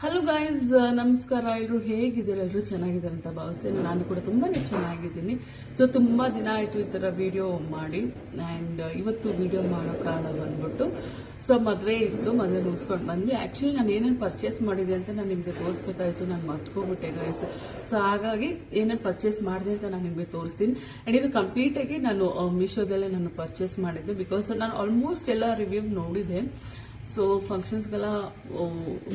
Hello guys ನಮಸ್ಕಾರ. ಎಲ್ಲರೂ ಹೇಗಿದ್ದೀರ? ಎಲ್ಲರೂ ಚೆನ್ನಾಗಿದ್ದಾರೆ ಅಂತ ಭಾವಿಸ್ತೇನೆ. ನಾನು ಕೂಡ ತುಂಬಾ ಚೆನ್ನಾಗಿದ್ದೀನಿ. ಸೊ ತುಂಬಾ ದಿನ ಆಯಿತು ಈ ಥರ ವಿಡಿಯೋ ಮಾಡಿ. ಆ್ಯಂಡ್ ಇವತ್ತು ವಿಡಿಯೋ ಮಾಡೋ ಕಾರಣ ಬಂದ್ಬಿಟ್ಟು, ಸೊ, ಮದುವೆ ಇತ್ತು. ಮದುವೆ ಮುಗಿಸ್ಕೊಂಡು ಬಂದ್ವಿ. ಆ್ಯಕ್ಚುಲಿ ನಾನು ಏನೇನು ಪರ್ಚೇಸ್ ಮಾಡಿದೆ ಅಂತ ನಾನು ನಿಮಗೆ ತೋರಿಸ್ಬೇಕಾಯ್ತು. ನಾನು ಮರ್ತ್ಕೊಬಿಟ್ಟೆ ಗಾಯ್ಸ್ ಸೊ ಹಾಗಾಗಿ ಏನೇನು ಪರ್ಚೇಸ್ ಮಾಡಿದೆ ಅಂತ ನಾನು ನಿಮಗೆ ತೋರಿಸ್ತೀನಿ. ಆ್ಯಂಡ್ ಇದು ಕಂಪ್ಲೀಟಾಗಿ ನಾನು ಮೀಶೋದಲ್ಲೇ ನಾನು ಪರ್ಚೇಸ್ ಮಾಡಿದ್ದೆ. ಬಿಕಾಸ್ ನಾನು ಆಲ್ಮೋಸ್ಟ್ ಎಲ್ಲ ರಿವ್ಯೂ ನೋಡಿದೆ. ಸೊ ಫಂಕ್ಷನ್ಸ್ಗೆಲ್ಲ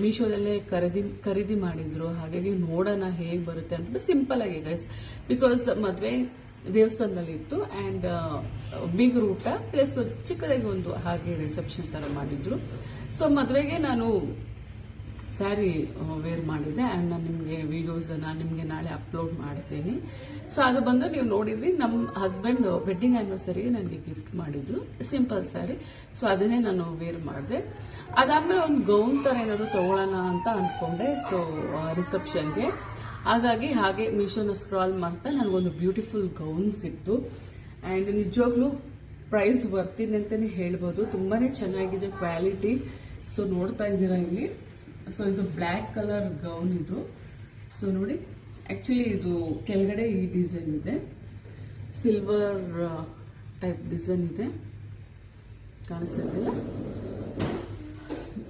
ಮೀಶೋದಲ್ಲೇ ಖರೀದಿ ಖರೀದಿ ಮಾಡಿದ್ರು. ಹಾಗಾಗಿ ನೋಡೋಣ ಹೇಗೆ ಬರುತ್ತೆ ಅಂದ್ಬಿಟ್ಟು ಸಿಂಪಲ್ ಆಗಿ ಗೈಸ್ ಬಿಕಾಸ್ ಮದುವೆ ದೇವಸ್ಥಾನದಲ್ಲಿತ್ತು ಆ್ಯಂಡ್ ಬಿಗ್ ರೂಟ ಪ್ಲಸ್ ಚಿಕ್ಕದಾಗಿ ಒಂದು ಹಾಗೆ ರಿಸೆಪ್ಷನ್ ಥರ ಮಾಡಿದ್ರು. ಸೊ ಮದುವೆಗೆ ನಾನು ಸ್ಯಾರಿ ವೇರ್ ಮಾಡಿದ್ದೆ. ಆ್ಯಂಡ್ ನಾನು ನಿಮಗೆ ವಿಡಿಯೋಸನ್ನು ನಿಮಗೆ ನಾಳೆ ಅಪ್ಲೋಡ್ ಮಾಡ್ತೇನೆ. ಸೊ ಅದು ಬಂದು ನೀವು ನೋಡಿದ್ರಿ ನಮ್ಮ ಹಸ್ಬೆಂಡ್ ವೆಡ್ಡಿಂಗ್ ಆ್ಯನಿವರ್ಸರಿಗೆ ನನಗೆ ಗಿಫ್ಟ್ ಮಾಡಿದ್ರು. ಸಿಂಪಲ್ ಸ್ಯಾರಿ. ಸೊ ಅದನ್ನೇ ನಾನು ವೇರ್ ಮಾಡಿದೆ. ಅದಾದಮೇಲೆ ಒಂದು ಗೌನ್ ಥರ ಏನಾದ್ರು ತಗೊಳ್ಳೋಣ ಅಂತ ಅಂದ್ಕೊಂಡೆ ಸೊ ರಿಸೆಪ್ಷನ್ಗೆ ಹಾಗಾಗಿ ಹಾಗೆ ಮೀಶೋನ ಸ್ಕ್ರಾಲ್ ಮಾಡ್ತಾ ನನಗೊಂದು ಬ್ಯೂಟಿಫುಲ್ ಗೌನ್ ಸಿಕ್ತು. ಆ್ಯಂಡ್ ನಿಜವಾಗ್ಲೂ ಪ್ರೈಸ್ ಬರ್ತೀನಿ ಅಂತಲೇ ಹೇಳ್ಬೋದು. ತುಂಬಾ ಚೆನ್ನಾಗಿದೆ ಕ್ವಾಲಿಟಿ ಸೊ ನೋಡ್ತಾ ಇದ್ದೀರಾ ಇಲ್ಲಿ? ಸೊ ಇದು ಬ್ಲ್ಯಾಕ್ ಕಲರ್ ಗೌನ್ ಇದು. ಸೊ ನೋಡಿ ಆ್ಯಕ್ಚುಲಿ ಇದು ಕೆಳಗಡೆ ಈ ಡಿಸೈನ್ ಇದೆ. ಸಿಲ್ವರ್ ಟೈಪ್ ಡಿಸೈನ್ ಇದೆ. ಕಾಣಿಸ್ತಾ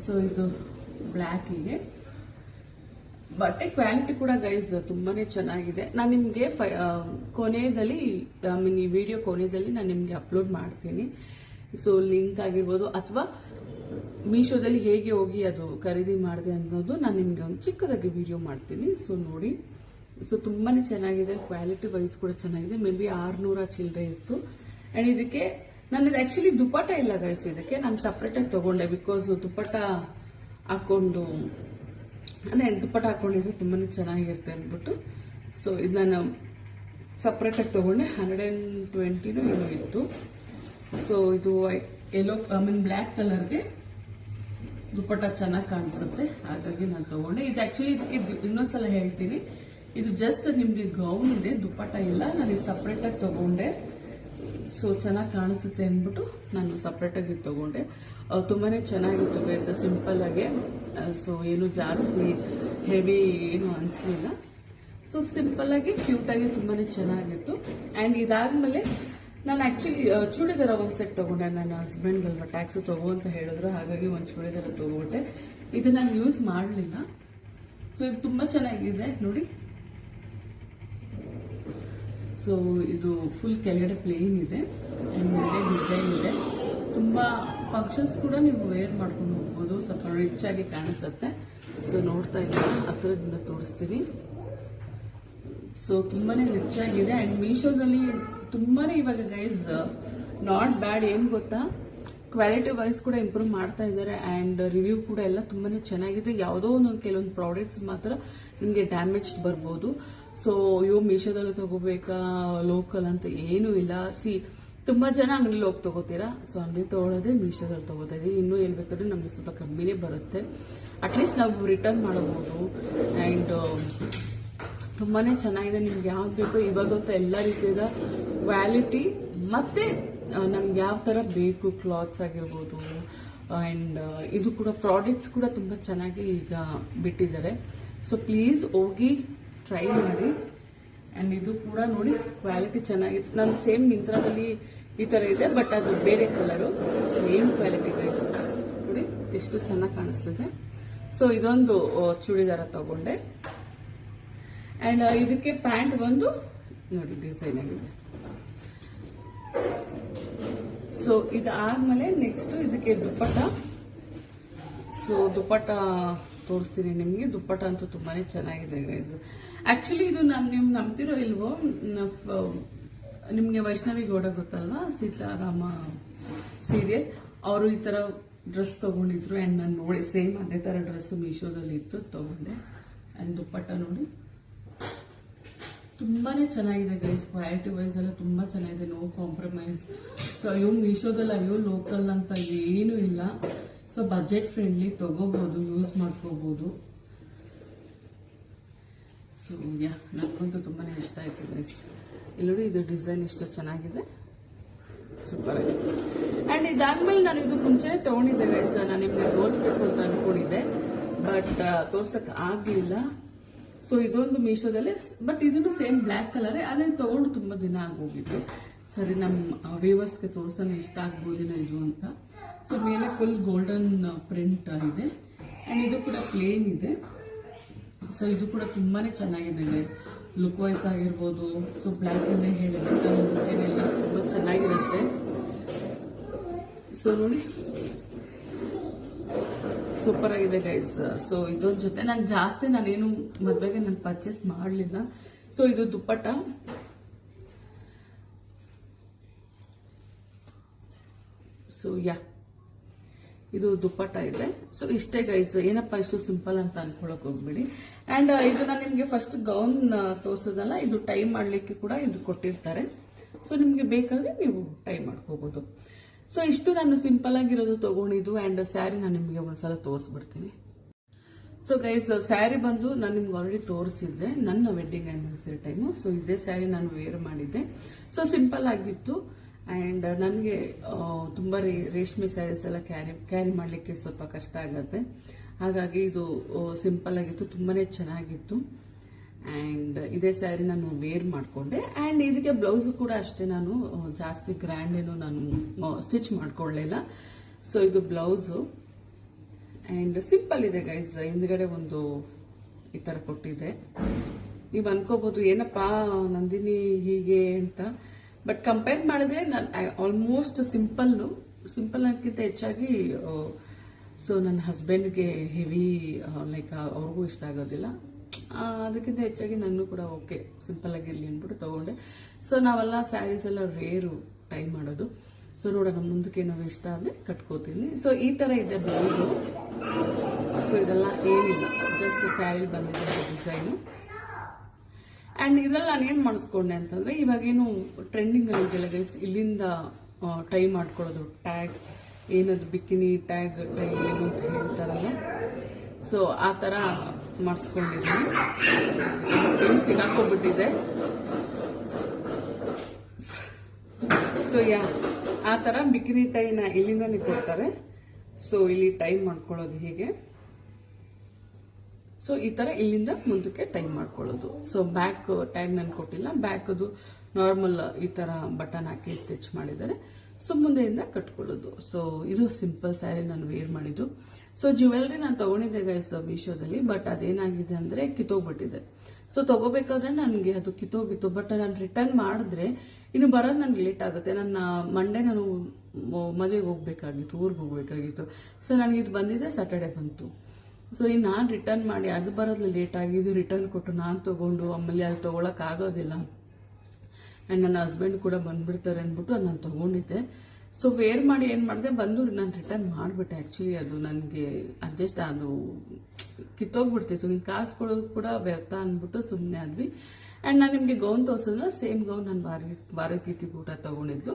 ಸೊ ಇದು ಬ್ಲ್ಯಾಕ್ ಇದೆ ಬಟ್ಟೆ ಕ್ವಾಲಿಟಿ ಕೂಡ ಗೈಸ್ ತುಂಬಾನೇ ಚೆನ್ನಾಗಿದೆ. ನಾನು ನಿಮಗೆ ಕೊನೆಯಲ್ಲಿ ಐ ಮೀನ್ ಈ ವಿಡಿಯೋ ಕೊನೆಯಲ್ಲಿ ನಾನು ನಿಮಗೆ ಅಪ್ಲೋಡ್ ಮಾಡ್ತೀನಿ. ಸೊ ಲಿಂಕ್ ಆಗಿರ್ಬೋದು ಅಥವಾ ಮೀಶೋದಲ್ಲಿ ಹೇಗೆ ಹೋಗಿ ಅದು ಖರೀದಿ ಮಾಡಿದೆ ಅನ್ನೋದು ನಾನು ನಿಮಗೆ ಒಂದು ಚಿಕ್ಕದಾಗಿ ವಿಡಿಯೋ ಮಾಡ್ತೀನಿ. ಸೊ ನೋಡಿ. ಸೊ ತುಂಬಾನೇ ಚೆನ್ನಾಗಿದೆ. ಕ್ವಾಲಿಟಿ ವೈಸ್ ಕೂಡ ಚೆನ್ನಾಗಿದೆ. ಮೇ ಬಿ ಆರ್ನೂರ ಚಿಲ್ಲರೆ ಇತ್ತು. ಅಂಡ್ ಇದಕ್ಕೆ ನನ್ನದು ಆಕ್ಚುಲಿ ದುಪ್ಪಟ ಇಲ್ಲ ಗೈಸ್ ಇದಕ್ಕೆ ನಾನು ಸಪ್ರೇಟಾಗಿ ತಗೊಂಡೆ ಬಿಕಾಸ್ ದುಪ್ಪಟ ಹಾಕೊಂಡು, ಅಂದರೆ ದುಪ್ಪಟ ಹಾಕೊಂಡಿದ್ರೆ ತುಂಬಾನೇ ಚೆನ್ನಾಗಿರುತ್ತೆ ಅಂದ್ಬಿಟ್ಟು. ಸೊ ಇದು ನಾನು ಸಪ್ರೇಟಾಗಿ ತಗೊಂಡೆ. ಹಂಡ್ರೆಡ್ ಆ್ಯಂಡ್ ಟ್ವೆಂಟಿನೂ ಏನೋ ಇತ್ತು. ಸೊ ಇದು ಎಲ್ಲೋ ಐ ಮೀನ್ ಬ್ಲ್ಯಾಕ್ ಕಲರ್ಗೆ ದುಪ್ಪಟ್ಟ ಚೆನ್ನಾಗಿ ಕಾಣಿಸುತ್ತೆ. ಹಾಗಾಗಿ ನಾನು ತಗೊಂಡೆ. ಇದು ಆಕ್ಚುಲಿ ಇದಕ್ಕೆ ಇನ್ನೊಂದ್ಸಲ ಹೇಳ್ತೀನಿ. ಇದು ಜಸ್ಟ್ ನಿಮ್ಗೆ ಗೌನ್ ಇದೆ, ದುಪ್ಪಟ್ಟ ಇಲ್ಲ. ನಾನು ಇದು ಸಪ್ರೇಟಾಗಿ ತಗೊಂಡೆ. ಸೊ ಚೆನ್ನಾಗಿ ಕಾಣಿಸುತ್ತೆ ಅಂದ್ಬಿಟ್ಟು ನಾನು ಸಪ್ರೇಟಾಗಿ ಇದು ತಗೊಂಡೆ. ತುಂಬಾನೇ ಚೆನ್ನಾಗಿತ್ತು ಬೇಸ ಸಿಂಪಲ್ ಆಗಿ. ಸೊ ಏನು ಜಾಸ್ತಿ ಹೆವಿ ಏನು ಅನಿಸ್ಲಿಲ್ಲ. ಸೊ ಸಿಂಪಲ್ ಆಗಿ ಕ್ಯೂಟ್ ಆಗಿ ತುಂಬಾನೇ ಚೆನ್ನಾಗಿತ್ತು. ಅಂಡ್ ಇದಾದ್ಮೇಲೆ ನಾನು ಆಕ್ಚುಲಿ ಚೂಡಿದಾರ ಒಂದು ಸೆಟ್ ತಗೊಂಡೆ. ನನ್ನ ಹಸ್ಬೆಂಡ್ ಅಲ್ವಾ ಟ್ಯಾಕ್ಸ್ ತಗೋ ಅಂತ ಹೇಳಿದ್ರು. ಹಾಗಾಗಿ ಒಂದು ಚೂಡಿದಾರ ತಗೊಂಡೆ. ಇದು ನಾನು ಯೂಸ್ ಮಾಡಲಿಲ್ಲ. ಸೊ ಇದು ತುಂಬಾ ಚೆನ್ನಾಗಿದೆ. ನೋಡಿ. ಸೊ ಇದು ಫುಲ್ ಕೆಳಗಡೆ ಪ್ಲೇನ್ ಇದೆ. ಆ್ಯಂಡ್ ಡಿಸೈನ್ ಇದೆ. ತುಂಬಾ ಫಂಕ್ಷನ್ಸ್ ಕೂಡ ನೀವು ವೇರ್ ಮಾಡ್ಕೊಂಡು ಹೋಗ್ಬೋದು. ಸ್ವಲ್ಪ ರಿಚ್ ಆಗಿ ಕಾಣಿಸುತ್ತೆ. ಸೊ ನೋಡ್ತಾ ಇದ್ದೀನಿ. ಹತ್ತಿರದಿಂದ ತೋರಿಸ್ತೀನಿ. ಸೊ ತುಂಬಾನೇ ರಿಚ್ ಆಗಿದೆ. ಅಂಡ್ ಮೀಶೋದಲ್ಲಿ ತುಂಬಾನೇ ಇವಾಗ ಗೈಸ್ ನಾಟ್ ಬ್ಯಾಡ್ ಏನು ಗೊತ್ತಾ? ಕ್ವಾಲಿಟಿ ವೈಸ್ ಕೂಡ ಇಂಪ್ರೂವ್ ಮಾಡ್ತಾ ಇದ್ದಾರೆ. ಅಂಡ್ ರಿವ್ಯೂ ಕೂಡ ಎಲ್ಲ ತುಂಬಾನೇ ಚೆನ್ನಾಗಿದೆ. ಯಾವುದೋ ಒಂದೊಂದು ಕೆಲವೊಂದು ಪ್ರಾಡಕ್ಟ್ಸ್ ಮಾತ್ರ ನಿಮಗೆ ಡ್ಯಾಮೇಜ್ ಬರ್ಬೋದು. ಸೊ ಅಯ್ಯೋ ಮೀಶೋದಲ್ಲಿ ತಗೋಬೇಕಾ? ಲೋಕಲ್ ಅಂತ ಏನೂ ಇಲ್ಲ. ಸಿ ತುಂಬಾ ಜನ ಅಂಗಡಿಲಿ ಹೋಗಿ ತಗೋತೀರಾ? ಸೊ ಅಂಗಡಿ ತಗೊಳ್ಳೋದೇ ಮೀಶೋದಲ್ಲಿ ತಗೋತಾ ಇದೀವಿ ಇನ್ನೂ ಹೇಳ್ಬೇಕಾದ್ರೆ ನಮಗೆ ಸ್ವಲ್ಪ ಕಮ್ಮಿನೇ ಬರುತ್ತೆ. ಅಟ್ಲೀಸ್ಟ್ ನಾವು ರಿಟರ್ನ್ ಮಾಡಬಹುದು. ಅಂಡ್ ತುಂಬಾನೇ ಚೆನ್ನಾಗಿದೆ, ನಿಮ್ಗೆ ಯಾವ್ದು ಬೇಕು ಇವಾಗಂತೂ ಎಲ್ಲ ರೀತಿಯಾದ ಕ್ವಾಲಿಟಿ. ಮತ್ತೆ ನಮ್ಗೆ ಯಾವ ತರ ಬೇಕು, ಕ್ಲಾತ್ಸ್ ಆಗಿರ್ಬೋದು ಅಂಡ್ ಇದು ಕೂಡ ಪ್ರಾಡಕ್ಟ್ಸ್ ಕೂಡ ತುಂಬಾ ಚೆನ್ನಾಗಿ ಈಗ ಬಿಟ್ಟಿದ್ದಾರೆ. ಸೊ, ಪ್ಲೀಸ್ ಹೋಗಿ ಟ್ರೈ ಮಾಡಿ. ಅಂಡ್ ಇದು ಕೂಡ ನೋಡಿ ಕ್ವಾಲಿಟಿ ಚೆನ್ನಾಗಿದೆ ನಾನು ಸೇಮ್ ಮಿಂತ್ರದಲ್ಲಿ ಈ ತರ ಇದೆ, ಬಟ್ ಅದು ಬೇರೆ ಕಲರು. Same quality guys. ನೋಡಿ, ಎಷ್ಟು ಚೆನ್ನಾಗಿ ಕಾಣಿಸ್ತಿದೆ. ಸೊ, ಇದೊಂದು ಚೂಡಿದಾರ ತಗೊಂಡೆ. ಅಂಡ್ ಇದಕ್ಕೆ ಪ್ಯಾಂಟ್ ಬಂದು ನೋಡಿ ಡಿಸೈನ್ ಆಗಿದೆ. ಸೊ ಇದಾದ್ಮೇಲೆ ನೆಕ್ಸ್ಟ್ ಇದಕ್ಕೆ ದುಪ್ಪಟ್ಟ. ಸೊ ದುಪ್ಪಟ್ಟ ತೋರಿಸ್ತೀನಿ ನಿಮಗೆ. ದುಪ್ಪಟ್ಟ ಅಂತೂ ತುಂಬಾನೇ ಚೆನ್ನಾಗಿದೆ ಗೈಸ್ ಆಕ್ಚುಲಿ ಇದು ನಾನು ನಿಮ್ ನಂಬ್ತಿರೋ ಇಲ್ವೋ? ನಿಮ್ಗೆ ವೈಷ್ಣವಿ ಗೌಡ ಗೊತ್ತಲ್ವಾ? ಸೀತಾರಾಮ ಸೀರಿಯಲ್ ಅವರು ಈ ತರ ಡ್ರೆಸ್ ತಗೊಂಡಿದ್ರು. ಅಂಡ್ ನಾನು ನೋಡಿ ಸೇಮ್ ಅದೇ ತರ ಡ್ರೆಸ್ ಮೀಶೋದಲ್ಲಿ ಇತ್ತು ತಗೊಂಡೆ. ಅಂಡ್ ದುಪ್ಪಟ್ಟ ನೋಡಿ. ತುಂಬಾನೇ ಚೆನ್ನಾಗಿದೆ ಗೈಸ್ ಕ್ವಾಲಿಟಿ ವೈಸ್ ಎಲ್ಲ ತುಂಬಾ ಚೆನ್ನಾಗಿದೆ ನೋ ಕಾಂಪ್ರಮೈಸ್ ಸೊ ಅಯ್ಯೋ ಮೀಶೋದಲ್ಲಿ ಅಯ್ಯೋ ಲೋಕಲ್ ಅಂತ ಏನೂ ಇಲ್ಲ. ಸೊ ಬಜೆಟ್ ಫ್ರೆಂಡ್ಲಿ ತಗೋಬಹುದು ಯೂಸ್ ಮಾಡ್ಕೋಬೋದು. ಸೊ ಯಾ ನನಗಂತೂ ತುಂಬಾ ಇಷ್ಟ ಆಯ್ತು ಗೈಸ್ ಇಲ್ಲಿ ಇದು ಡಿಸೈನ್ ಇಷ್ಟು ಚೆನ್ನಾಗಿದೆ. ಸೂಪರ್ ಅಂಡ್ ಇದಾದ್ಮೇಲೆ ನಾನು ಇದು ಮುಂಚೆನೆ ತಗೊಂಡಿದ್ದೆ ಗೈಸ್ ನಾನು ನಿಮಗೆ ತೋರಿಸ್ಬೇಕು ಅಂತ ಅಂದ್ಕೊಂಡಿದ್ದೆ ಬಟ್ ತೋರ್ಸಕ್ ಆಗಲಿಲ್ಲ. ಸೊ ಇದೊಂದು ಮೀಶೋದಲ್ಲೇ ಬಟ್ ಇದನ್ನು ಸೇಮ್ ಬ್ಲ್ಯಾಕ್ ಕಲರೇ ಅದನ್ನು ತಗೊಂಡು ತುಂಬ ದಿನ ಆಗೋಗಿತ್ತು ಸರಿ ನಮ್ಮ ವ್ಯೂವರ್ಸ್ಗೆ ತೋರ್ಸೋಣ, ಇಷ್ಟ ಆಗ್ಬೋದೇನೋ ಇದು ಅಂತ. ಸೊ ಮೇಲೆ ಫುಲ್ ಗೋಲ್ಡನ್ ಪ್ರಿಂಟ್ ಇದೆ. ಆ್ಯಂಡ್ ಇದು ಕೂಡ ಪ್ಲೇನ್ ಇದೆ. ಸೊ ಇದು ಕೂಡ ತುಂಬಾನೇ ಚೆನ್ನಾಗಿದೆ ಗೈಸ್ ಲುಕ್ ವೈಸ್ ಆಗಿರ್ಬೋದು. ಸೊ ಬ್ಲ್ಯಾಕ್ ಇಂದ ಹೇಳಿದ್ರೆ ಮುಂಚೆನೆಲ್ಲ ತುಂಬ ಚೆನ್ನಾಗಿರುತ್ತೆ. ಸೊ ನೋಡಿ. ಸೂಪರ್ ಆಗಿದೆ ಗೈಸ್ ಸೊ ಇದ್ರ ಜೊತೆ ನಾನು ಜಾಸ್ತಿ ನಾನೇನು ಮದುವೆಗೆ ನಾನು ಪರ್ಚೇಸ್ ಮಾಡಲಿಲ್ಲ. ಸೊ ಇದು ದುಪ್ಪಟ್ಟ. ಸೊ ಯಾ ಇದು ದುಪ್ಪಟ್ಟ ಇದೆ. ಸೊ ಇಷ್ಟೇ ಗೈಸ್ ಏನಪ್ಪ ಇಷ್ಟು ಸಿಂಪಲ್ ಅಂತ ಅನ್ಕೊಳಕ್ ಹೋಗ್ಬೇಡಿ. ಅಂಡ್ ಇದು ನಾನು ನಿಮಗೆ ಫಸ್ಟ್ ಗೌನ್ ತೋರಿಸೋದಲ್ಲ, ಇದು ಟೈ ಮಾಡ್ಲಿಕ್ಕೆ ಕೂಡ ಇದು ಕೊಟ್ಟಿರ್ತಾರೆ. ಸೊ ನಿಮಗೆ ಬೇಕಾದ್ರೆ ನೀವು ಟೈ ಮಾಡ್ಕೋಬಹುದು ಸೊ ಇಷ್ಟು ನಾನು ಸಿಂಪಲ್ ಆಗಿರೋದು ತಗೊಂಡಿದ್ದು ಅಂಡ್ ಸ್ಯಾರಿ ನಾನು ನಿಮಗೆ ಒಂದ್ಸಲ ತೋರಿಸ್ಬಿಡ್ತೀನಿ. ಸೊ ಗೈಸ್ ಸ್ಯಾರಿ ಬಂದು ನಾನು ನಿಮ್ಗೆ ಆಲ್ರೆಡಿ ತೋರಿಸಿದ್ದೆ. ನನ್ನ ವೆಡ್ಡಿಂಗ್ ಆನಿವರ್ಸರಿ ಟೈಮು ಸೊ ಇದೇ ಸ್ಯಾರಿ ನಾನು ವೇರ್ ಮಾಡಿದ್ದೆ. ಸೊ ಸಿಂಪಲ್ ಆಗಿತ್ತು. ಆ್ಯಂಡ್ ನನಗೆ ತುಂಬ ರೇಷ್ಮೆ ಸ್ಯಾರೀಸ್ ಎಲ್ಲ ಕ್ಯಾರಿ ಕ್ಯಾರಿ ಮಾಡಲಿಕ್ಕೆ ಸ್ವಲ್ಪ ಕಷ್ಟ ಆಗುತ್ತೆ. ಹಾಗಾಗಿ ಇದು ಸಿಂಪಲ್ ಆಗಿತ್ತು. ತುಂಬಾ ಚೆನ್ನಾಗಿತ್ತು. ಆ್ಯಂಡ್ ಇದೇ ಸ್ಯಾರಿ ನಾನು ವೇರ್ ಮಾಡಿಕೊಂಡೆ. ಆ್ಯಂಡ್ ಇದಕ್ಕೆ ಬ್ಲೌಸು ಕೂಡ ಅಷ್ಟೇ ನಾನು ಜಾಸ್ತಿ ಗ್ರ್ಯಾಂಡ್ ಏನು ನಾನು ಸ್ಟಿಚ್ ಮಾಡ್ಕೊಳ್ಳಿಲ್ಲ ಸೊ ಇದು ಬ್ಲೌಸು ಆ್ಯಂಡ್ ಸಿಂಪಲ್ ಇದೆ ಗೈಸ್ ಹಿಂದ್ಗಡೆ ಒಂದು ಈ ಥರ ಕೊಟ್ಟಿದೆ. ನೀವು ಅನ್ಕೋಬಹುದು ಏನಪ್ಪಾ ನಂದಿನಿ ಹೀಗೆ ಅಂತ. ಬಟ್ ಕಂಪೇರ್ ಮಾಡಿದ್ರೆ ನಾನು ಆಲ್ಮೋಸ್ಟ್ ಸಿಂಪಲ್ ಸಿಂಪಲ್ ಅನ್ನೋಕ್ಕಿಂತ ಹೆಚ್ಚಾಗಿ ಸೊ ನನ್ನ ಹಸ್ಬೆಂಡ್ಗೆ ಹೆವಿ ಲೈಕ್ ಅವ್ರಿಗೂ ಇಷ್ಟ ಆಗೋದಿಲ್ಲ. ಅದಕ್ಕಿಂತ ಹೆಚ್ಚಾಗಿ ನಾನು ಕೂಡ ಓಕೆ ಸಿಂಪಲ್ ಆಗಿರಲಿ ಅಂದ್ಬಿಟ್ಟು ತಗೊಂಡೆ. ಸೊ ನಾವೆಲ್ಲ ಸ್ಯಾರೀಸ್ ಎಲ್ಲ ರೇರು ಟೈ ಮಾಡೋದು. ಸೊ ನೋಡೋಣ, ಮುಂದಕ್ಕೆ ಏನಾದ್ರು ಇಷ್ಟ ಆದರೆ ಕಟ್ಕೋತೀನಿ. ಸೊ ಈ ಥರ ಇದೆ ಬ್ಲೌಸು ಸೊ ಇದೆಲ್ಲ ಏನಿಲ್ಲ. ಜಸ್ಟ್ ಸ್ಯಾರಿ ಬಂದಿದೆ ಡಿಸೈನು ಆ್ಯಂಡ್ ಇದ್ರಲ್ಲಿ ನಾನು ಏನು ಮಾಡಿಸ್ಕೊಂಡೆ ಅಂತಂದರೆ ಇವಾಗೇನು ಟ್ರೆಂಡಿಂಗ್ ಇದೆಯಲ್ಲ ಗೈಸ್ ಇಲ್ಲಿಂದ ಟೈ ಮಾಡ್ಕೊಳ್ಳೋದು. ಟ್ಯಾಗ್ ಏನದು ಬಿಕಿನಿ ಟ್ಯಾಗ್ ಟೈ ಏನು ಅಂತ ಹೇಳ್ತಾರಲ್ಲ. ಸೊ ಆ ಥರ ಮಾಡಿಸ್ಕೊಂಡಿದ್ದೀನಿ. ಸಿಗಾಕೋಬಿಟ್ಟಿದೆ ಸೊ ಯಾ ಆ ಥರ ಬಿಕಿನಿ ಟೈನ ಇಲ್ಲಿಂದಾನೆ ಕೊಡ್ತಾರೆ. ಸೊ ಇಲ್ಲಿ ಟೈ ಮಾಡ್ಕೊಳ್ಳೋದು ಹೀಗೆ? ಸೊ ಈ ತರ ಇಲ್ಲಿಂದ ಮುಂದಕ್ಕೆ ಟೈ ಮಾಡ್ಕೊಳ್ಳೋದು. ಸೊ ಬ್ಯಾಕ್ ಟೈಮ್ ನಾನು ಕೊಟ್ಟಿಲ್ಲ. ಬ್ಯಾಕ್ ಅದು ನಾರ್ಮಲ್ ಈ ತರ ಬಟನ್ ಹಾಕಿ ಸ್ಟಿಚ್ ಮಾಡಿದ್ದಾರೆ. ಸೊ ಮುಂದೆಯಿಂದ ಕಟ್ಕೊಳ್ಳೋದು. ಸೊ ಇದು ಸಿಂಪಲ್ ಸ್ಯಾರಿ ನಾನು ವೇರ್ ಮಾಡಿದ್ದು. ಸೊ ಜ್ಯುವೆಲ್ರಿ ನಾನು ತಗೊಂಡಿದ್ದೆ ಗೈಸ್ ಮೀಶೋದಲ್ಲಿ ಬಟ್ ಅದೇನಾಗಿದೆ ಅಂದ್ರೆ ಕಿತ್ತೋಗ್ಬಿಟ್ಟಿದೆ. ಸೊ ತಗೋಬೇಕಾದ್ರೆ ನನಗೆ ಅದು ಕಿತ್ತೋಗಿತ್ತು ಬಟ್ ನಾನು ರಿಟರ್ನ್ ಮಾಡಿದ್ರೆ ಇನ್ನು ಬರೋದು ನನಗೆ ಲೇಟ್ ಆಗುತ್ತೆ. ನನ್ನ ಮಂಡೇ ನಾನು ಮದುವೆಗೆ ಹೋಗ್ಬೇಕಾಗಿತ್ತು, ಊರಿಗೆ ಹೋಗ್ಬೇಕಾಗಿತ್ತು. ಸೊ ನನಗೆ ಇದು ಬಂದಿದೆ ಸಾಟರ್ಡೆ ಬಂತು. ಸೊ ಇನ್ನು ನಾನು ರಿಟರ್ನ್ ಮಾಡಿ, ಅದು ಬರೋದು ಲೇಟ್ ಇದು ರಿಟರ್ನ್ ಕೊಟ್ಟು ನಾನು ತಗೊಂಡು, ಆಮೇಲೆ ಅದು ಆಗೋದಿಲ್ಲ. ಆ್ಯಂಡ್ ನನ್ನ ಹಸ್ಬೆಂಡ್ ಕೂಡ ಬಂದ್ಬಿಡ್ತಾರೆ ಅಂದ್ಬಿಟ್ಟು ಅದು ನಾನು ತಗೊಂಡಿದ್ದೆ. ಸೊ ವೇರ್ ಮಾಡಿ ಏನು ಮಾಡಿದೆ, ಬಂದು ನಾನು ರಿಟರ್ನ್ ಮಾಡಿಬಿಟ್ಟೆ. ಆ್ಯಕ್ಚುಲಿ ಅದು ನನಗೆ ಅಡ್ಜಸ್ಟ್ ಅದು ಕಿತ್ತೋಗ್ಬಿಡ್ತಿತ್ತು. ನೀನು ಕಾಸು ಕೊಡೋದು ಕೂಡ ವ್ಯರ್ಥ ಅಂದ್ಬಿಟ್ಟು ಸುಮ್ಮನೆ ಆದ್ವಿ. ಆ್ಯಂಡ್ ನಾನು ನಿಮಗೆ ಗೌನ್ ತೋರಿಸಿದ್ರೆ ಸೇಮ್ ಗೌನ್ ನಾನು ಬಾರಿ ಬಾರಕೀತಿ ಊಟ ತಗೊಂಡಿದ್ದು.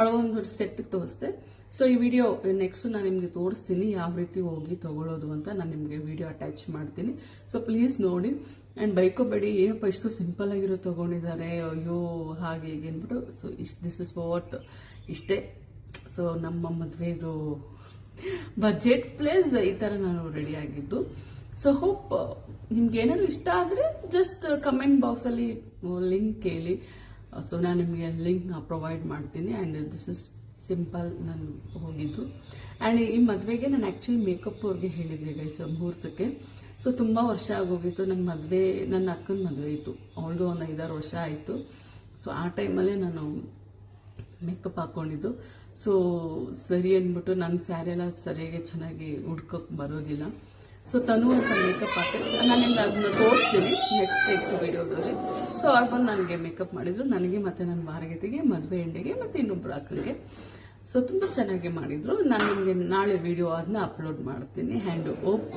ಅವಳೊಂದು ಸೆಟ್ ತೋರಿಸ್ದೆ. ಸೊ ಈ ವಿಡಿಯೋ ನೆಕ್ಸ್ಟ್ ನಾನು ನಿಮಗೆ ತೋರಿಸ್ತೀನಿ, ಯಾವ ರೀತಿ ಹೋಗಿ ತಗೊಳ್ಳೋದು ಅಂತ ನಾನು ನಿಮಗೆ ವಿಡಿಯೋ ಅಟ್ಯಾಚ್ ಮಾಡ್ತೀನಿ. ಸೊ ಪ್ಲೀಸ್ ನೋಡಿ. ಆ್ಯಂಡ್ ಬೈಕೋಬೇಡಿ, ಏನಪ್ಪ ಇಷ್ಟು ಸಿಂಪಲ್ ಆಗಿರೋ ತಗೊಂಡಿದ್ದಾರೆ, ಅಯ್ಯೋ, ಹಾಗೆ ಹೀಗೆ ಅಂದ್ಬಿಟ್ಟು ಸೊ ಇಷ್ಟು ದಿಸ್ ಇಸ್ ವಾಟ್ ಇಷ್ಟೇ. ಸೊ ನಮ್ಮ ಮದುವೆದು ಬಜೆಟ್ ಪ್ಲೇಸ್ ಈ ಥರ ನಾನು ರೆಡಿ ಆಗಿದ್ದು. ಸೊ ಹೋಪ್ ನಿಮ್ಗೆ ಏನಾದ್ರು ಇಷ್ಟ ಆದರೆ ಜಸ್ಟ್ ಕಮೆಂಟ್ ಬಾಕ್ಸಲ್ಲಿ ಲಿಂಕ್ ಕೇಳಿ. ಸೊ ನಾನು ನಿಮಗೆ ಲಿಂಕ್ನ ಪ್ರೊವೈಡ್ ಮಾಡ್ತೀನಿ ಆ್ಯಂಡ್ ದಿಸ್ ಇಸ್ ಸಿಂಪಲ್ ನಾನು ಹೋಗಿದ್ದು. ಆ್ಯಂಡ್ ಈ ಮದುವೆಗೆ ನಾನು ಆ್ಯಕ್ಚುಲಿ ಮೇಕಪ್ ಅವ್ರಿಗೆ ಹೇಳಿದ್ದೆ ಗೈಸ್ ಮುಹೂರ್ತಕ್ಕೆ. ಸೊ ತುಂಬ ವರ್ಷ ಆಗೋಗಿತ್ತು. ನನ್ನ ಮದುವೆ ನನ್ನ ಅಕ್ಕನ ಮದುವೆ ಇತ್ತು. ಅವಳದು ಒಂದು ಐದಾರು ವರ್ಷ ಆಯಿತು. ಸೊ ಆ ಟೈಮಲ್ಲೇ ನಾನು ಮೇಕಪ್ ಹಾಕ್ಕೊಂಡಿದ್ದು ಸೊ ಸರಿ ಅಂದ್ಬಿಟ್ಟು ನನ್ನ ಸ್ಯಾರಿ ಎಲ್ಲ ಸರಿಯಾಗಿ ಚೆನ್ನಾಗಿ ಹುಡ್ಕೋಕ್ ಬರೋದಿಲ್ಲ. ಸೊ ತನು ಅಂತ ಮೇಕಪ್ ಹಾಕಿ ನಾನು ಅದನ್ನ ತೋರಿಸ್ತೀನಿ ನೆಕ್ಸ್ಟ್ ನೆಕ್ಸ್ಟ್ ವಿಡಿಯೋದಲ್ಲಿ ಸೊ ಅವ್ರು ಬಂದು ನನಗೆ ಮೇಕಪ್ ಮಾಡಿದ್ರು. ನನಗೆ ಮತ್ತು ನನ್ನ ಭಾರಗತಿಗೆ ಮದುವೆ ಹೆಂಡೆಗೆ ಮತ್ತು ಇನ್ನೊಬ್ರು ಅಕ್ಕನಿಗೆ ಸೊ ತುಂಬ ಚೆನ್ನಾಗಿ ಮಾಡಿದ್ರು. ನಾನು ನಿಮಗೆ ನಾಳೆ ವಿಡಿಯೋ ಅದನ್ನ ಅಪ್ಲೋಡ್ ಮಾಡ್ತೀನಿ. ಹ್ಯಾಂಡ್ ಓಪ್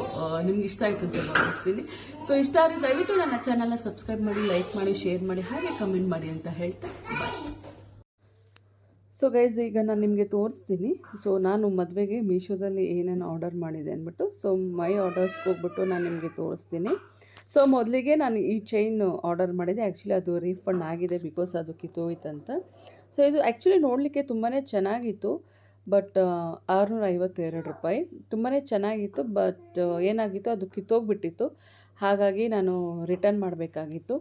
ನಿಮ್ಗೆ ಇಷ್ಟ ಆಯ್ತು ಅಂತ ಭಾವಿಸ್ತೀನಿ. ಸೊ ಇಷ್ಟ ಆದರೆ ದಯವಿಟ್ಟು ನನ್ನ ಚಾನಲ್ನ ಸಬ್ಸ್ಕ್ರೈಬ್ ಮಾಡಿ ಲೈಕ್ ಮಾಡಿ ಶೇರ್ ಮಾಡಿ, ಹಾಗೆ ಕಮೆಂಟ್ ಮಾಡಿ ಅಂತ ಹೇಳ್ತಾ ಬಾಯ್ ಸೊ ಗೈಸ್ ಈಗ ನಾನು ನಿಮಗೆ ತೋರಿಸ್ತೀನಿ. ಸೊ ನಾನು ಮದುವೆಗೆ ಮೀಶೋದಲ್ಲಿ ಏನೇನು ಆರ್ಡರ್ ಮಾಡಿದೆ ಅಂದ್ಬಿಟ್ಟು ಸೊ ಮೈ ಆರ್ಡರ್ಸ್ಗೆ ಹೋಗ್ಬಿಟ್ಟು ನಾನು ನಿಮಗೆ ತೋರಿಸ್ತೀನಿ. ಸೊ ಮೊದಲಿಗೆ ನಾನು ಈ ಚೈನ್ ಆರ್ಡರ್ ಮಾಡಿದೆ. ಆ್ಯಕ್ಚುಲಿ ಅದು ರೀಫಂಡ್ ಆಗಿದೆ ಬಿಕಾಸ್ ಅದು ಕಿತ್ತೋಯ್ತಂತ. ಸೊ ಇದು ಆ್ಯಕ್ಚುಲಿ ನೋಡಲಿಕ್ಕೆ ತುಂಬಾ ಚೆನ್ನಾಗಿತ್ತು ಬಟ್ ಆರುನೂರ ಐವತ್ತೆರಡು ರೂಪಾಯಿ. ತುಂಬಾ ಚೆನ್ನಾಗಿತ್ತು ಬಟ್ ಏನಾಗಿತ್ತು, ಅದು ಕಿತ್ತೋಗ್ಬಿಟ್ಟಿತ್ತು. ಹಾಗಾಗಿ ನಾನು ರಿಟರ್ನ್ ಮಾಡಬೇಕಾಗಿತ್ತು.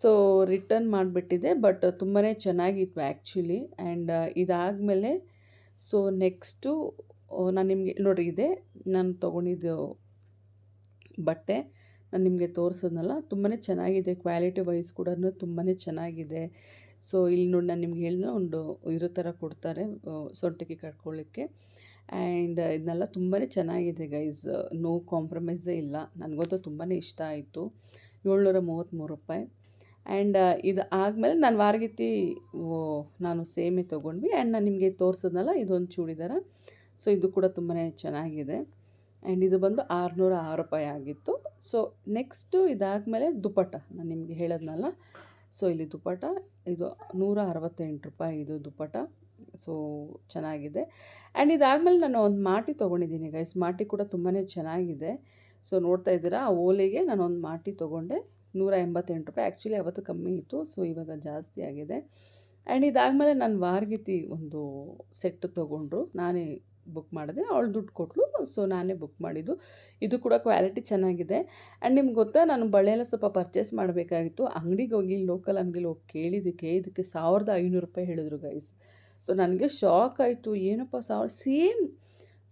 ಸೊ ರಿಟರ್ನ್ ಮಾಡಿಬಿಟ್ಟಿದೆ ಬಟ್ ತುಂಬಾ ಚೆನ್ನಾಗಿತ್ತು ಆ್ಯಕ್ಚುಲಿ ಆ್ಯಂಡ್ ಇದಾದಮೇಲೆ ಸೊ ನೆಕ್ಸ್ಟು ನಾನು ನಿಮಗೆ, ನೋಡಿ ಇದೆ, ನಾನು ತೊಗೊಂಡಿದ್ದು ಬಟ್ಟೆ. ನಾನು ನಿಮಗೆ ತೋರಿಸೋದ್ನಲ್ಲ ತುಂಬಾ ಚೆನ್ನಾಗಿದೆ ಕ್ವಾಲಿಟಿ ವೈಸ್ ಕೂಡ ತುಂಬಾ ಚೆನ್ನಾಗಿದೆ. ಸೊ ಇಲ್ಲಿ ನೋಡಿ ನಾನು ನಿಮ್ಗೆ ಹೇಳಿದ ಒಂದು ಇರೋ ಥರ ಕೊಡ್ತಾರೆ ಸೊಂಟಕ್ಕೆ ಕಟ್ಕೊಳ್ಳಿಕ್ಕೆ. ಆ್ಯಂಡ್ ಇದನ್ನೆಲ್ಲ ತುಂಬಾ ಚೆನ್ನಾಗಿದೆ ಗೈಸ್ ನೋ ಕಾಂಪ್ರಮೈಸೇ ಇಲ್ಲ. ನನಗಂತೂ ತುಂಬಾ ಇಷ್ಟ ಆಯಿತು. ಏಳ್ನೂರ ಮೂವತ್ತ್ಮೂರು ರೂಪಾಯಿ. ಆ್ಯಂಡ್ ಇದು ಆದಮೇಲೆ ನಾನು ವಾರಗಿತ್ತಿ ಓ, ನಾನು ಸೇಮೆ ತೊಗೊಂಡ್ವಿ. ಆ್ಯಂಡ್ ನಾನು ನಿಮಗೆ ತೋರಿಸಿದ್ನಲ್ಲ ಇದೊಂದು ಚೂಡಿದಾರ. ಸೊ ಇದು ಕೂಡ ತುಂಬಾ ಚೆನ್ನಾಗಿದೆ. ಆ್ಯಂಡ್ ಇದು ಬಂದು ಆರುನೂರ ಆರು ರೂಪಾಯಿ ಆಗಿತ್ತು. ಸೊ ನೆಕ್ಸ್ಟು ಇದಾದಮೇಲೆ ದುಪ್ಪಟ ನಾನು ನಿಮಗೆ ಹೇಳೋದ್ನಲ್ಲ. ಸೊ ಇಲ್ಲಿ ದುಪ್ಪಟ ಇದು ನೂರ ಅರವತ್ತೆಂಟು ರೂಪಾಯಿ ಇದು ದುಪ್ಪಟ ಸೊ ಚೆನ್ನಾಗಿದೆ. ಆ್ಯಂಡ್ ಇದಾದಮೇಲೆ ನಾನು ಒಂದು ಮಾಟಿ ತೊಗೊಂಡಿದ್ದೀನಿ ಗೈಸ್ ಮಾಟಿ ಕೂಡ ತುಂಬಾ ಚೆನ್ನಾಗಿದೆ. ಸೊ ನೋಡ್ತಾ ಇದ್ದೀರಾ? ಆ ಓಲೆಗೆ ನಾನು ಒಂದು ಮಾಟಿ ತೊಗೊಂಡೆ. ನೂರ ಎಂಬತ್ತೆಂಟು ರೂಪಾಯಿ. ಆ್ಯಕ್ಚುಲಿ ಅವತ್ತು ಕಮ್ಮಿ ಇತ್ತು. ಸೊ ಇವಾಗ ಜಾಸ್ತಿ ಆಗಿದೆ. ಆ್ಯಂಡ್ ಇದಾದಮೇಲೆ ನಾನು ವಾರ್ಗಿತಿ ಒಂದು ಸೆಟ್ ತೊಗೊಂಡ್ರು. ನಾನೇ ಬುಕ್ ಮಾಡಿದೆ. ಅವಳು ದುಡ್ಡು ಕೊಟ್ಟಳು ಸೊ ನಾನೇ ಬುಕ್ ಮಾಡಿದ್ದು. ಇದು ಕೂಡ ಕ್ವಾಲಿಟಿ ಚೆನ್ನಾಗಿದೆ. ಆ್ಯಂಡ್ ನಿಮ್ಗೆ ಗೊತ್ತಾ, ನಾನು ಬಳೆ ಎಲ್ಲ ಸ್ವಲ್ಪ ಪರ್ಚೇಸ್ ಮಾಡಬೇಕಾಗಿತ್ತು. ಅಂಗಡಿಗೆ ಹೋಗಿ ಲೋಕಲ್ ಅಂಗಡಿಲಿ ಹೋಗಿ ಕೇಳಿದ್ದಕ್ಕೆ, ಇದಕ್ಕೆ ಸಾವಿರದ ಐನೂರು ರೂಪಾಯಿ ಹೇಳಿದ್ರು ಗೈಸ್ ಸೊ ನನಗೆ ಶಾಕ್ ಆಯಿತು. ಏನಪ್ಪ ಸಾವಿರ ಸೇಮ್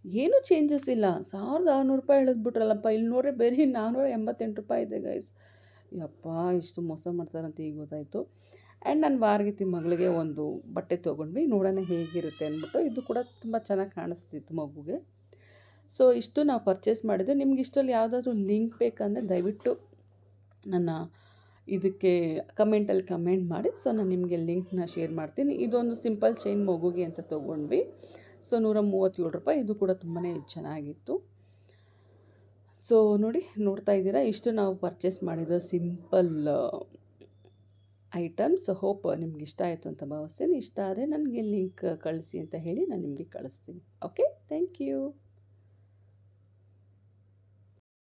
ಏನೂ ಚೇಂಜಸ್ ಇಲ್ಲ. ಸಾವಿರದ ಆರುನೂರು ರೂಪಾಯಿ ಹೇಳಿದ್ಬಿಟ್ರಲ್ಲಪ್ಪ ಇಲ್ಲಿ ನೋಡ್ರೆ, ಬೇರೆ ನಾನ್ನೂರ ಎಂಬತ್ತೆಂಟು ರೂಪಾಯಿ ಇದೆ ಗೈಸ್ ಯಪ್ಪ, ಇಷ್ಟು ಮೋಸ ಮಾಡ್ತಾರಂತ ಈಗ ಗೊತ್ತಾಯಿತು. ಆ್ಯಂಡ್ ನಾನು ಬಾರ್ಗಿತಿ ಮಗಳಿಗೆ ಒಂದು ಬಟ್ಟೆ ತೊಗೊಂಡ್ವಿ. ನೋಡೋಣ ಹೇಗಿರುತ್ತೆ ಅಂದ್ಬಿಟ್ಟು ಇದು ಕೂಡ ತುಂಬ ಚೆನ್ನಾಗಿ ಕಾಣಿಸ್ತಿತ್ತು ಮಗುಗೆ. ಸೊ ಇಷ್ಟು ನಾವು ಪರ್ಚೇಸ್ ಮಾಡಿದ್ವಿ. ನಿಮ್ಗೆ ಇಷ್ಟರಲ್ಲಿ ಯಾವುದಾದ್ರೂ ಲಿಂಕ್ ಬೇಕಂದರೆ ದಯವಿಟ್ಟು ನನ್ನ ಇದಕ್ಕೆ ಕಮೆಂಟಲ್ಲಿ ಕಮೆಂಟ್ ಮಾಡಿ. ಸೊ ನಾನು ನಿಮಗೆ ಲಿಂಕ್ನ ಶೇರ್ ಮಾಡ್ತೀನಿ. ಇದೊಂದು ಸಿಂಪಲ್ ಚೈನ್ ಮಗುಗೆ ಅಂತ ತೊಗೊಂಡ್ವಿ. ಸೊ ನೂರ ಮೂವತ್ತೇಳು ರೂಪಾಯಿ. ಇದು ಕೂಡ ತುಂಬಾ ಚೆನ್ನಾಗಿತ್ತು. ಸೊ ನೋಡಿ, ನೋಡ್ತಾ ಇದ್ದೀರಾ? ಇಷ್ಟು ನಾವು ಪರ್ಚೇಸ್ ಮಾಡಿದ್ವಿ ಸಿಂಪಲ್ ಐಟಮ್ಸ್ ಹೋಪ್ ನಿಮ್ಗೆ ಇಷ್ಟ ಆಯಿತು ಅಂತ ಭಾವಿಸ್ತೀನಿ. ಇಷ್ಟ ಆದರೆ ನನಗೆ ಲಿಂಕ್ ಕಳಿಸಿ ಅಂತ ಹೇಳಿ ನಾನು ನಿಮಗೆ ಕಳಿಸ್ತೀನಿ. Okay thank you